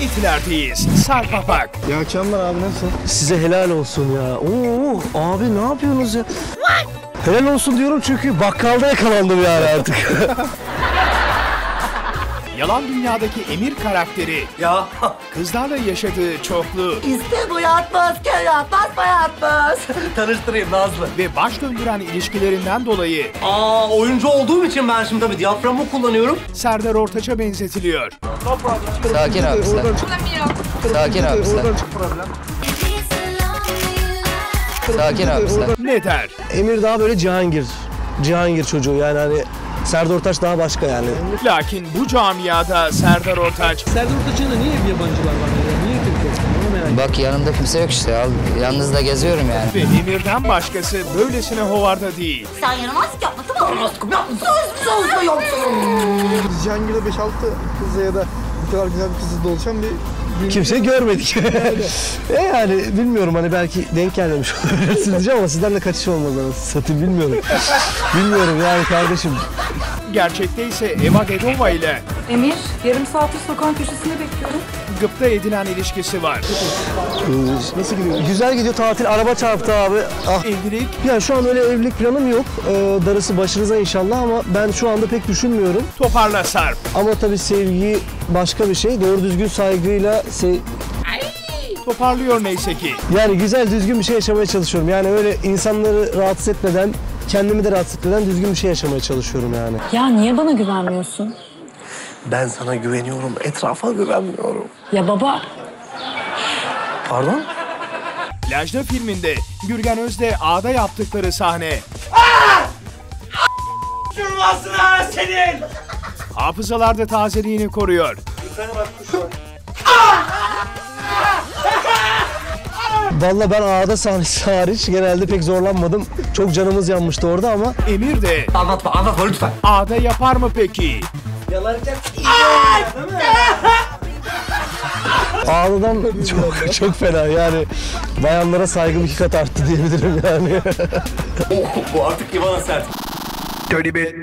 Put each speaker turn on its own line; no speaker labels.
İtilerdeyiz. Sarpapak.
İyi akşamlar abi nasılsın?
Size helal olsun ya. Oo abi ne yapıyorsunuz ya? Helal olsun diyorum çünkü bakkalda yakalandım yani artık.
Yalan dünyadaki Emir karakteri.
Ya
Kızlarla yaşadığı çoklu
iste bu yatmaz kel yatmaz yatmaz. Tanıştırayım Nazlı.
ve baş döndüren ilişkilerinden dolayı
Aa oyuncu olduğum için ben şimdi tabii diyaframı kullanıyorum.
Serdar Ortaç'a benzetiliyor.
Sakin abi sen. Sakin abi sen. Sakin abi sen.
Ne der?
Emir daha böyle Cihangir. Cihangir çocuğu yani hani Serdar Ortaç daha başka yani.
Lakin bu camiada Serdar Ortaç
Serdar Ortaç'ın da niye hep yabancılar var ya? Niye Türk yok? Onu merak ediyorum.
Bak yanımda kimse yok işte. Al, yalnız da geziyorum yani.
ve Emir'den başkası böylesine hovarda değil.
Sen yaramazlık yapma tamam mı? Yaramazlık yapma. Söz mü sözlü yoksun?
Cihangir'de 5-6 kızla ya da bu kadar güzel bir kızla doluşan bir
Kimseyi görmedik. e yani bilmiyorum hani belki denk gelmemiş olabilirsiniz diyeceğim ama sizden de kaçış olmaz anasını satayım bilmiyorum. bilmiyorum yani kardeşim.
Gerçekte ise Eva Dedova ile
Emir, yarım saattir sokağın köşesinde bekliyorum.
gıpta edilen ilişkisi var.
Nasıl gidiyor? Güzel gidiyor tatil araba çarptı abi. Ah
Evlilik
Yani şu an öyle evlilik planım yok. Ee, darısı başınıza inşallah ama ben şu anda pek düşünmüyorum.
toparla Sarp.
Ama tabii sevgi başka bir şey. Doğru düzgün saygıyla se-
Toparlıyor neyse ki.
yani güzel düzgün bir şey yaşamaya çalışıyorum. Yani öyle insanları rahatsız etmeden, kendimi de rahatsız etmeden düzgün bir şey yaşamaya çalışıyorum yani.
Ya niye bana güvenmiyorsun?
Ben sana güveniyorum, etrafa güvenmiyorum.
Ya baba,
Pardon?
Lajda filminde Gürgen Özde A'da yaptıkları sahne. senin! Hafızalarda tazeliğini koruyor.
Vallahi ben ağda sahnesi hariç genelde pek zorlanmadım. Çok canımız yanmıştı orada ama
Emir de
Anlatma anlatma lütfen.
A'da yapar mı peki?
ağdadan çok çok fena yani. Bayanlara saygım iki kat arttı diyebilirim yani.
Bu artık Ivana Sert.
Dirty bit.